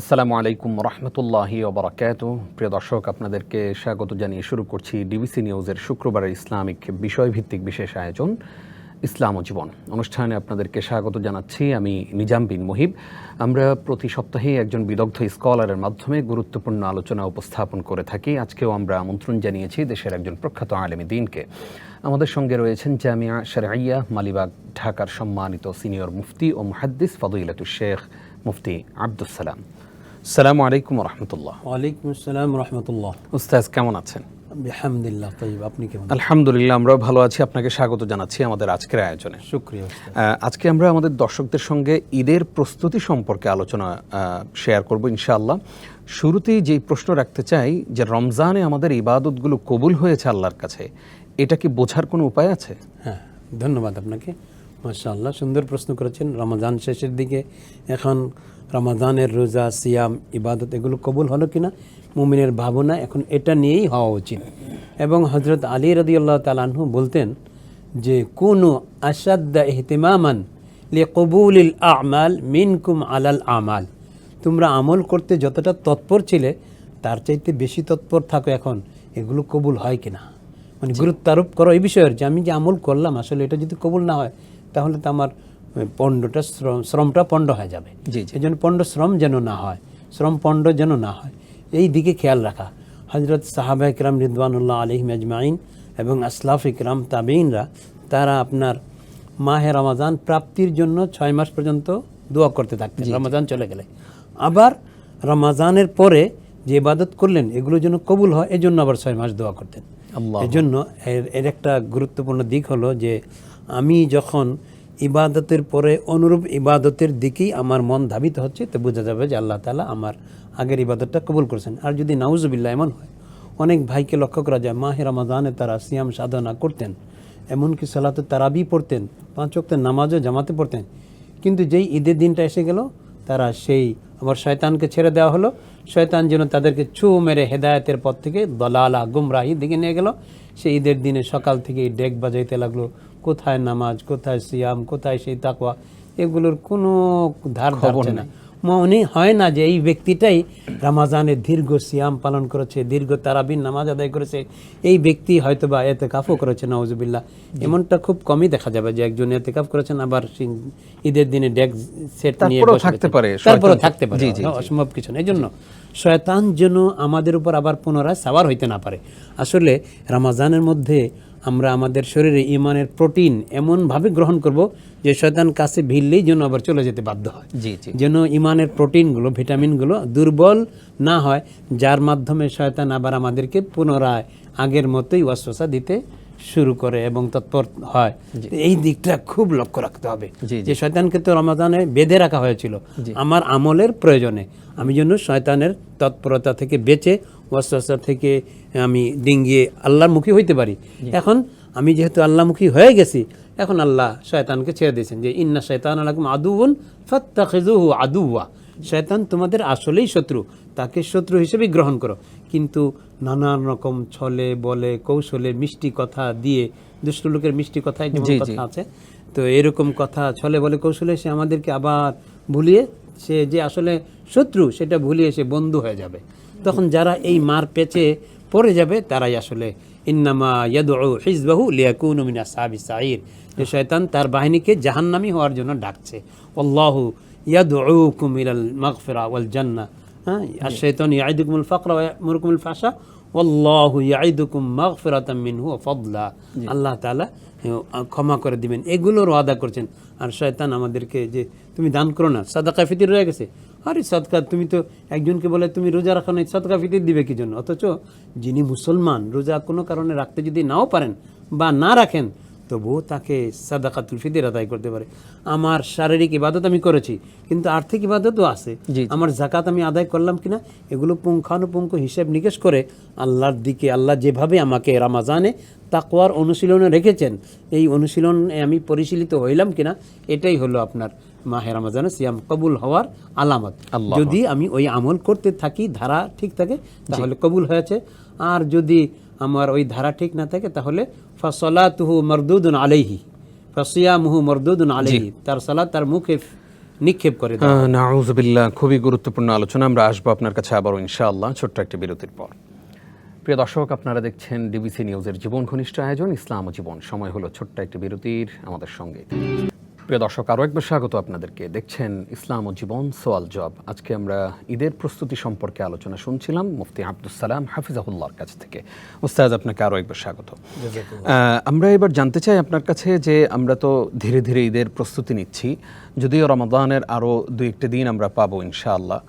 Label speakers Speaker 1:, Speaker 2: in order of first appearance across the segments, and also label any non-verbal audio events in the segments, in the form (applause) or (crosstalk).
Speaker 1: আসসালামু আলাইকুম রহমতুল্লাহি ওবরাকাত প্রিয় দর্শক, আপনাদেরকে স্বাগত জানিয়ে শুরু করছি ডিবিসি নিউজের শুক্রবারের ইসলামিক বিষয়ভিত্তিক বিশেষ আয়োজন, ইসলাম ও জীবন। অনুষ্ঠানে আপনাদেরকে স্বাগত জানাচ্ছি আমি নিজাম বিন মুহিব। আমরা প্রতি সপ্তাহে একজন বিদগ্ধ স্কলারের মাধ্যমে গুরুত্বপূর্ণ আলোচনা উপস্থাপন করে থাকি। আজকেও আমরা আমন্ত্রণ জানিয়েছি দেশের একজন প্রখ্যাত আলেমী দিনকে। আমাদের সঙ্গে রয়েছেন জামিয়া শারআইয়া মালিবাগ, ঢাকার সম্মানিত সিনিয়র মুফতি ও মুহাদ্দিস ফদইলাতুল শেখ মুফতি আব্দুস সালাম। সালামু আলাইকুম রহমতুল্লাহ।
Speaker 2: ওয়ালাইকুম আসসালাম রহমতুল্লাহ।
Speaker 1: উস্তাজ কেমন আছেন?
Speaker 2: আলহামদুলিল্লাহ তৈব আপনি কেমন?
Speaker 1: আলহামদুলিল্লাহ আমরাও ভালো আছি। আপনাকে স্বাগত জানাচ্ছি আমাদের আজকের আয়োজনে।
Speaker 2: শুক্রিয়া
Speaker 1: আজকে আমরা আমাদের দর্শকদের সঙ্গে ঈদের প্রস্তুতি সম্পর্কে আলোচনা শেয়ার করব ইনশাআল্লাহ। শুরুতেই যেই প্রশ্ন রাখতে চাই যে রমজানে আমাদের ইবাদতগুলো কবুল হয়েছে আল্লাহর কাছে এটা কি বোঝার কোনো উপায় আছে?
Speaker 2: হ্যাঁ ধন্যবাদ আপনাকে। মাশাআল্লাহ সুন্দর প্রশ্ন করেছেন। রমাজান শেষের দিকে এখন রমাজানের রোজা সিয়াম ইবাদত এগুলো কবুল হলো কিনা মুমিনের ভাবনা এখন এটা নিয়েই হওয়া উচিত। এবং হজরত আলী রদিউল্লাহ তালাহু বলতেন যে কোনো আসাদ্দা এহতেমামান লে কবুলিল আমাল মিনকুম আলাল আমাল। তোমরা আমল করতে যতটা তৎপর ছিলে তার চাইতে বেশি তৎপর থাকো এখন। এগুলো কবুল হয় কিনা? মানে গুরুত্ব আরোপ করো এই বিষয়ের যে আমি যে আমল করলাম আসলে এটা যদি কবুল না হয় তাহলে তো আমার পণ্ডটা শ্রম শ্রমটা পণ্ড হয়ে যাবে।
Speaker 1: জি, জি।
Speaker 2: এই জন্য পণ্ড শ্রম যেন না হয় শ্রম পণ্ড যেন না হয়। এই দিকে খেয়াল রাখা। হজরত সাহাবা ইকরাম রিদওয়ানুল্লাহ আলহিম আজমাইন এবং আসলাফ ইকরাম তাবেইনরা তারা আপনার মাহে রমাজান প্রাপ্তির জন্য ছয় মাস পর্যন্ত দোয়া করতে থাকতেন। রমাজান চলে গেলে। আবার রমাজানের পরে যে ইবাদত করলেন এগুলো যেন কবুল হয় এজন্য আবার ছয় মাস দোয়া করতেন। এজন্য এর এর একটা গুরুত্বপূর্ণ দিক হলো যে আমি যখন ইবাদতের পরে অনুরূপ ইবাদতের দিকেই আমার মন ধাবিত হচ্ছে, তো বোঝা যাবে যে আল্লাহ তালা আমার আগের ইবাদতটা কবুল করেছেন। আর যদি নাউজুবিল্লাহ এমন হয়, অনেক ভাইকে লক্ষ্য করা যায়, মাহে রমাদানে তারা সিয়াম সাধনা করতেন, এমনকি সালাতে তারাবি পড়তেন, পাঁচ ওয়াক্তের নামাজও জামাতে পড়তেন। কিন্তু যেই ঈদের দিনটা এসে গেল, তারা সেই আবার শয়তানকে ছেড়ে দেওয়া হলো। শয়তান যেন তাদেরকে ছু মেরে হেদায়তের পথ থেকে দলালা গুমরাহি দিকে নিয়ে গেল। সেই ঈদের দিনে সকাল থেকে ডেক বাজাইতে লাগল। কোথায় নামাজ কোথায় সিয়াম কোথায় সেই তাকওয়া এগুলোর কোনো ধার ধারছে না। মনে হয় না যে এই ব্যক্তিটাই রামাজানের দীর্ঘ সিয়াম পালন করেছে দীর্ঘ তারাবিন নামাজ আদায় করেছে। এই ব্যক্তি হয়তো বা এতে কাফও করেছে নওয়াজুবিল্লাহ এমনটা খুব কমই দেখা যাবে যে একজন এতে কাফ করেছেন আবার ঈদের দিনে ডেক সেট নিয়ে
Speaker 1: থাকতে পারে, শয়তান-
Speaker 2: থাকতে পারে। অসম্ভব কিছু না। এই জন্য শয়তান যেন আমাদের উপর আবার পুনরায় সাবার হইতে না পারে। আসলে রামাজানের মধ্যে আমরা আমাদের শরীরে ইমানের প্রোটিন এমনভাবে গ্রহণ করব যে শয়তান কাছে ভিড়লেই যেন আবার চলে যেতে বাধ্য হয়।
Speaker 1: জি জি।
Speaker 2: যেন ইমানের প্রোটিনগুলো ভিটামিনগুলো দুর্বল না হয় যার মাধ্যমে শয়তান আবার আমাদেরকে পুনরায় আগের মতোই ওয়াসওয়াসা দিতে শুরু করে এবং তৎপর হয়। এই দিকটা খুব লক্ষ্য রাখতে হবে যে শয়তানকে তো রমাদানে বেঁধে রাখা হয়েছিল। আমার আমলের প্রয়োজনে আমি যেন শয়তানের তৎপরতা থেকে বেঁচে ওয়াসওয়াসা থেকে আমি ডিঙ্গিয়ে আল্লাহর মুখী হইতে পারি। এখন আমি যেহেতু আল্লাহমুখী হয়ে গেছি এখন আল্লাহ শয়তানকে ছেড়ে দিয়েছেন যে ইন্না শয়তান আলাকুম আদুবন ফাত্তাখিজুহু আদুয়া শয়তান তোমাদের আসলেই শত্রু তাকে শত্রু হিসেবেই গ্রহণ করো। কিন্তু নানান রকম ছলে বলে কৌশলে মিষ্টি কথা দিয়ে দুষ্ট লোকের মিষ্টি কথা আছে তো এরকম কথা ছলে বলে কৌশলে সে আমাদেরকে আবার ভুলিয়ে সে যে আসলে শত্রু সেটা ভুলিয়ে সে বন্ধু হয়ে যাবে। তখন যারা এই মার পেচে পড়ে যাবে তারাই আসলে ইন্নামা ইয়াদউ হিজবাহু লিয়াকুনু মিন সাঈর। যে শয়তান তার বাহিনীকে জাহান্নামি হওয়ার জন্য ডাকছে। আল্লাহু ইয়াদউকুম ইলাল মাগফিরা ওয়াল জান্নাহ হ্যাঁ আর শয়তান ইয়াইদুকুমুল ফাকরা ওয়া ইয়ামুরুকুমুল ফাহশা ওয়াল্লাহু ইয়াইদুকুম মাগফিরাতাম মিনহু ফাদলা আল্লাহ তাআলা ক্ষমা করে দিবেন। এগুলোর ওয়াদা করছেন। আর শয়তান আমাদেরকে যে তুমি দান করো না সাদাকা ফিতির রয়ে গেছে। আরে সদকা তুমি তো একজনকে বলে তুমি রোজা রাখো না সদকা ফিতির দিবে কি জন্য? অথচ যিনি মুসলমান রোজা কোনো কারণে রাখতে যদি নাও পারেন বা না রাখেন তবুও তাকে সাদাকাতুল ফিতির আদায় করতে পারে। আমার শারীরিক ইবাদত আমি করেছি কিন্তু আর্থিক ইবাদতও আছে। আমার জাকাত আমি আদায় করলাম কিনা এগুলো পুঙ্খানুপুঙ্খ হিসেব নিকেশ করে আল্লাহর দিকে আল্লাহ যেভাবে আমাকে রামাজানে তাকওয়ার অনুশীলনে রেখেছেন এই অনুশীলনে আমি পরিশীলিত হইলাম কিনা এটাই হলো আপনার মাহে রামাজানে সিয়াম কবুল হওয়ার আলামত। যদি আমি ওই আমল করতে থাকি ধারা ঠিক থাকে তাহলে কবুল হয়েছে। আর যদি আমার ওই ধারা ঠিক না থাকে তাহলে ফসলাতুহু মরদুদুন আলাইহি ফসিয়ামুহু মরদুদুন আলাইহি তার সালাত তার মুখে নিক্ষেপ করে দেওয়া
Speaker 1: নাউজবিল্লাহ খুবই গুরুত্বপূর্ণ আলোচনা আমরা আসব আপনার কাছে আবারও ইনশাআল্লাহ ছোট্ট একটি বিরতির পর। প্রিয় দর্শক আপনারা দেখছেন ডিবিসি নিউজের জীবন ঘনিষ্ঠ আয়োজন ইসলাম ও জীবন। সময় হলো ছোট্ট একটি বিরতির আমাদের সঙ্গে। প্রিয় দর্শক আরও একবার স্বাগত আপনাদেরকে। দেখছেন ইসলাম ও জীবন সোয়াল জব। আজকে আমরা ঈদের প্রস্তুতি সম্পর্কে আলোচনা শুনছিলাম মুফতি আব্দুল সালাম হাফিজাহুল্লাহর কাছ থেকে। উস্তাদ আপনাকে আরও একবার স্বাগত। আমরা এবার জানতে চাই আপনার কাছে যে আমরা তো ধীরে ধীরে ঈদের প্রস্তুতি নিচ্ছি যদিও রমাদানের আরও দু একটি দিন আমরা পাবো ইনশাআল্লাহ।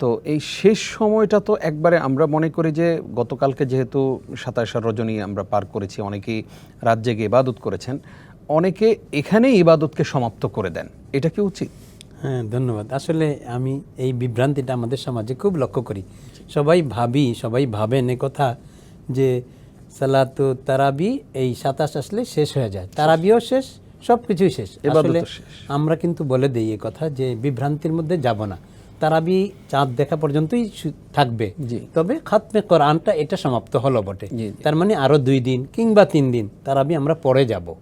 Speaker 1: তো এই শেষ সময়টা তো একবারে আমরা মনে করি যে গতকালকে যেহেতু সাতাশার রজনী আমরা পার করেছি অনেকেই রাত জেগে ইবাদত করেছেন। অনেকে এখানেই ইবাদতকে সমাপ্ত করে দেন। এটা কি উচিত?
Speaker 2: হ্যাঁ ধন্যবাদ। আসলে আমি এই বিভ্রান্তিটা আমাদের সমাজে খুব লক্ষ্য করি। সবাই ভাবি সবাই ভাবেন এ কথা যে সালাতু তারাবি এই সাতাশ আসলে শেষ হয়ে যায়। তারাবিও শেষ সব কিছুই শেষ আসলে আমরা কিন্তু বলে দিই এ কথা যে বিভ্রান্তির মধ্যে যাব না। তারাবি চাঁদ দেখা পর্যন্তই থাকবে। তবে খাতমে কোরআনটা এটা সমাপ্ত হলো বটে। তার মানে আরও দুই দিন কিংবা তিন দিন তারাবি আমরা পরে যাব।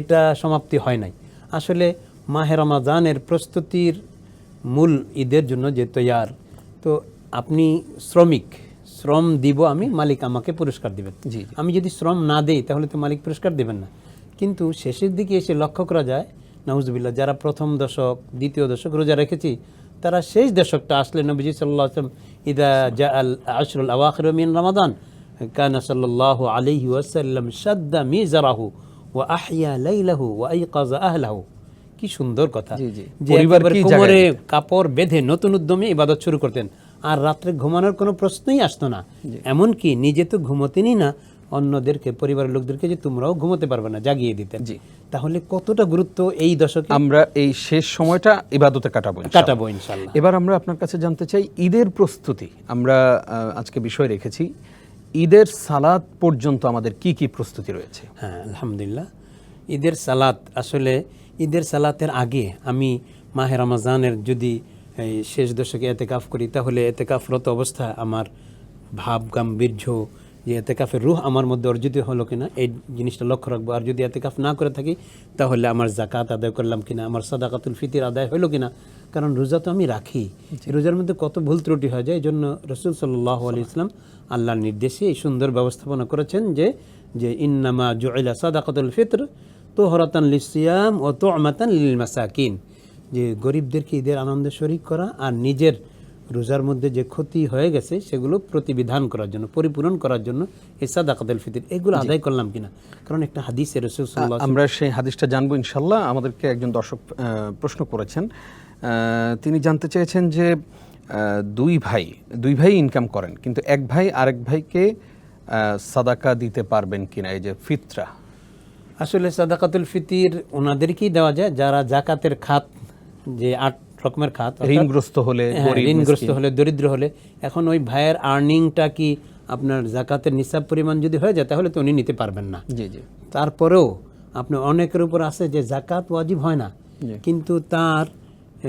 Speaker 2: এটা সমাপ্তি হয় নাই। আসলে মাহে রমাজানের প্রস্তুতির মূল ঈদের জন্য যে তৈয়ার তো আপনি শ্রমিক শ্রম দিব আমি মালিক আমাকে পুরস্কার দিবেন।
Speaker 1: জি,
Speaker 2: আমি যদি শ্রম না দেই তাহলে তো মালিক পুরস্কার দেবেন না। কিন্তু শেষের দিকে এসে লক্ষ্য করা যায় নাউজুবিল্লাহ যারা প্রথম দশক দ্বিতীয় দশক রোজা রেখেছি তারা শেষ দশকটা আসলে নবীজি সাল্লাহ আসলাম ইদা জা আল আশরুল আওয়াখির মিন রমাদান কানা সাল্লাল্লাহু আলাইহি ওয়াসাল্লাম শাদ্দা মিজারাহু ওয়া আহিয়া লাইলাহু ওয়া আইকাযা আহলাহু। কি সুন্দর কথা। যে কোমরে কাপড় বেঁধে নতুন উদ্যমে ইবাদত শুরু করতেন। আর রাত্রে ঘুমানোর কোনো প্রশ্নই আসতো না। এমনকি নিজে তো ঘুমোতেনই না। অন্যদেরকে পরিবারের লোকদেরকে যে তোমরাও ঘুমোতে পারবে না জাগিয়ে দিতেন।
Speaker 1: জি।
Speaker 2: তাহলে কতটা গুরুত্ব এই দশকে?
Speaker 1: আমরা এই শেষ সময়টা ইবাদতে কাটাবো
Speaker 2: কাটাবো ইনশাল্লাহ
Speaker 1: এবার আমরা আপনার কাছে জানতে চাই ঈদের প্রস্তুতি। আমরা আজকে বিষয় রেখেছি। ঈদের সালাদ পর্যন্ত আমাদের কি কি প্রস্তুতি রয়েছে?
Speaker 2: হ্যাঁ আলহামদুলিল্লাহ। ঈদের সালাত আসলে ঈদের সালাতের আগে আমি মাহে রমাজানের যদি শেষ দশকে এতেকাফ করি, তাহলে এতেকাফরত অবস্থা আমার ভাব গাম্ভীর্য, যে এতেকাফের রুহ আমার মধ্যে অর্জিত হলো কিনা, এই জিনিসটা লক্ষ্য রাখব। আর যদি এতেকাফ না করে থাকি, তাহলে আমার জাকাত আদায় করলাম কিনা, আমার সাদাকাতুল ফিতির আদায় হলো কিনা কারণ রোজা তো আমি রাখি। রোজার মধ্যে কত ভুল ত্রুটি হয়ে যায় এই জন্য রসুল সাল্লাহ আলি ইসলাম আল্লাহর নির্দেশে এই সুন্দর ব্যবস্থাপনা করেছেন যে যে ইন্নামা জুইলা সাদাকাতুল ফিতর তো হরাতান লিসিয়াম ও তো আমাতান লিল মাসাকিন। যে গরিবদেরকে ঈদের আনন্দে শরিক করা আর নিজের রোজার মধ্যে যে ক্ষতি হয়ে গেছে সেগুলো প্রতিবিধান করার জন্য পরিপূরণ করার জন্য এই সাদাকাতুল ফিতর এগুলো আদায় করলাম কিনা? কারণ একটা হাদিসে রসুল
Speaker 1: আমরা সেই হাদিসটা জানব ইনশাল্লাহ। আমাদেরকে একজন দর্শক প্রশ্ন করেছেন তিনি জানতে চেয়েছেন যে দুই ভাই দুই ভাই ইনকাম করেন কিন্তু এক ভাই আরেক ভাইকে সাদাকা দিতে পারবেন কিনা এই যে ফিতরা।
Speaker 2: আসলে সাদাকাতুল ফিতির ওনাদেরকেই দেওয়া যায় যারা জাকাতের খাত যে আট রকমের খাত
Speaker 1: ঋণগ্রস্ত হলে
Speaker 2: হ্যাঁ, ঋণগ্রস্ত হলে দরিদ্র হলে এখন ওই ভাইয়ের আর্নিংটা কি আপনার জাকাতের নিসাব পরিমাণ যদি হয়ে যায় তাহলে তো উনি নিতে পারবেন না।
Speaker 1: জি জি।
Speaker 2: তারপরেও আপনি অনেকের উপর আছে যে জাকাত ওয়াজিব হয় না কিন্তু তার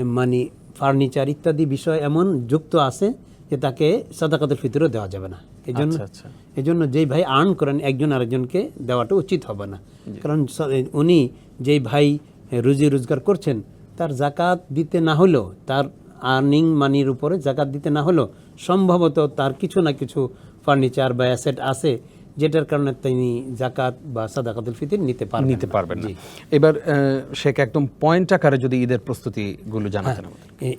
Speaker 2: মানে ফার্নিচার ইত্যাদি বিষয় এমন যুক্ত আছে যে তাকে সাদাকাতুল ফিতরও দেওয়া যাবে না। এই জন্য
Speaker 1: আচ্ছা। আচ্ছা
Speaker 2: এই জন্য যেই ভাই আর্ন করেন একজন আরেকজনকে দেওয়াটা উচিত হবে না। কারণ উনি যেই ভাই রুজি রোজগার করছেন তার জাকাত দিতে না হলেও তার আর্নিং মানির উপরে জাকাত দিতে না হলেও সম্ভবত তার কিছু না কিছু ফার্নিচার বা অ্যাসেট আছে যেটার কারণে তিনি জাকাত বা সাদাকাতুল ফিতির নিতে পারবেন
Speaker 1: নিতে পারবেন না। এবার শেখ একদম পয়েন্ট আকারে যদি ঈদের প্রস্তুতি গুলো জানাতেন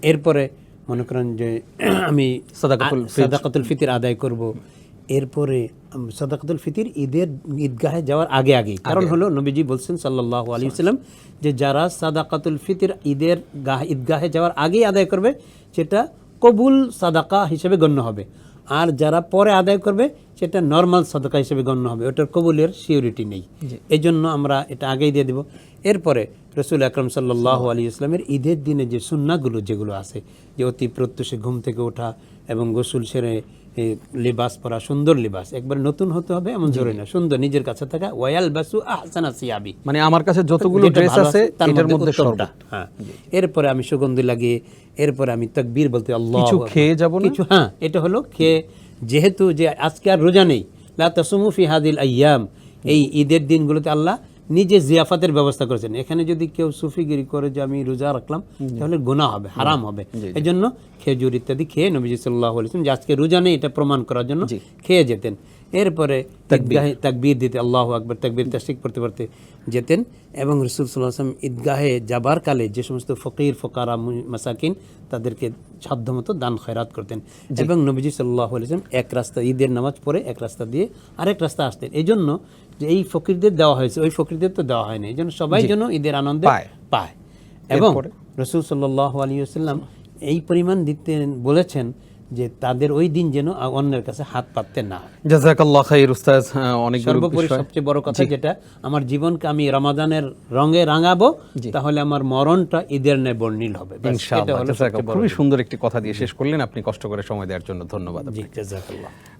Speaker 2: এরপরে মনে করেন যে (clears throat) আমি
Speaker 1: সাদাকাতুল
Speaker 2: সাদাকাতুল ফিতির আদায় করব। এরপরে সাদাকাতুল ফিতির ঈদের ঈদগাহে যাওয়ার আগে আগে কারণ হলো নবীজি বলছেন সাল্লাহ আলী সাল্লাম যে যারা সাদাকাতুল ফিতির ঈদের গাহ ঈদগাহে যাওয়ার আগেই আদায় করবে সেটা কবুল সাদাকা হিসেবে গণ্য হবে। আর যারা পরে আদায় করবে সেটা নর্মাল সদকা হিসেবে গণ্য হবে। ওটার কবুলের সিওরিটি নেই। এই জন্য আমরা এটা আগেই দিয়ে দেব। এরপরে রসুল আকরম সাল্লাহ আলী ইসলামের ঈদের দিনে যে সুন্নাগুলো যেগুলো আছে যে অতি প্রত্যুষে ঘুম থেকে ওঠা এবং গোসুল সেরে লিবাস পরা সুন্দর লিবাস। একবার নতুন হতে হবে এমন জরুরি না। সুন্দর নিজের কাছে থাকা। ওয়াল বাসু আহসানা সিয়াবি।
Speaker 1: মানে আমার কাছে যতগুলো ড্রেস আছে
Speaker 2: তার
Speaker 1: মধ্যে। সর্বোত্তম।
Speaker 2: হ্যাঁ। এরপরে আমি সুগন্ধি লাগিয়ে এরপরে আমি তাকবীর বলতে আল্লাহ
Speaker 1: কিছু খেয়ে যাব না?
Speaker 2: কিছু হ্যাঁ এটা হলো খেয়ে যেহেতু যে আজকে আর রোজা নেই লা তাসুমু ফি হাদিল আইয়াম এই ঈদের দিনগুলোতে আল্লাহ নিজে জিয়াফাতের ব্যবস্থা করেছেন। এখানে যদি কেউ সুফিগিরি করে যে আমি রোজা রাখলাম তাহলে গুণা হবে হারাম হবে। এই জন্য খেজুর ইত্যাদি খেয়ে নবীজি সাল্লাহ বলেছেন যে আজকে রোজা নেই এটা প্রমাণ করার জন্য খেয়ে যেতেন। এরপরে তাকবীর। দিতে আল্লাহ আকবর তাকবীর তাসিক পড়তে পড়তে যেতেন এবং রসুল সাল্লাহ আসলাম ঈদগাহে যাবার কালে যে সমস্ত ফকির ফকারা মাসাকিন তাদেরকে সাধ্যমতো দান খয়রাত করতেন। এবং নবীজি সাল্লাহ আলাইসলাম এক রাস্তা ঈদের নামাজ পড়ে এক রাস্তা দিয়ে আরেক রাস্তা আসতেন। এই জন্য যে এই ফকিরদের দেওয়া হয়েছে ওই ফকিরদের তো দেওয়া হয়নি। এই জন্য সবাই যেন ঈদের আনন্দ
Speaker 1: পায়।
Speaker 2: এবং রসুল সাল্লাহ আলী আসাল্লাম এই পরিমাণ দিতে বলেছেন যে তাদের ওই দিন যেন অন্যের কাছে হাত পাততে না
Speaker 1: জাজাকাল্লাহ খাইর উস্তাজ অনেক
Speaker 2: সর্বোপরি সবচেয়ে বড় কথা যেটা আমার জীবনকে আমি রমাদানের রঙে রাঙাবো তাহলে আমার মরণটা ঈদের ন্যায় বর্ণিল হবে।
Speaker 1: খুবই সুন্দর একটি কথা দিয়ে শেষ করলেন। আপনি কষ্ট করে সময় দেওয়ার জন্য ধন্যবাদ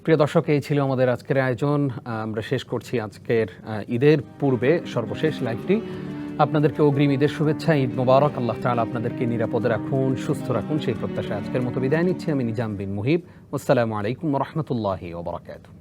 Speaker 1: প্রিয় দর্শক এই ছিল আমাদের আজকের আয়োজন। আমরা শেষ করছি আজকের ঈদের পূর্বে সর্বশেষ লাইভটি। আপনাদেরকে অগ্রিম ঈদের শুভেচ্ছা, ঈদ মোবারক। আল্লাহ তালা আপনাদেরকে নিরাপদে রাখুন, সুস্থ রাখুন, সেই প্রত্যাশা আজকের মতো বিদায় নিচ্ছি। আমি নিজাম বিন মুহিব। আসসালামু আলাইকুম রহমতুল্লাহি ওবরাকাতুহ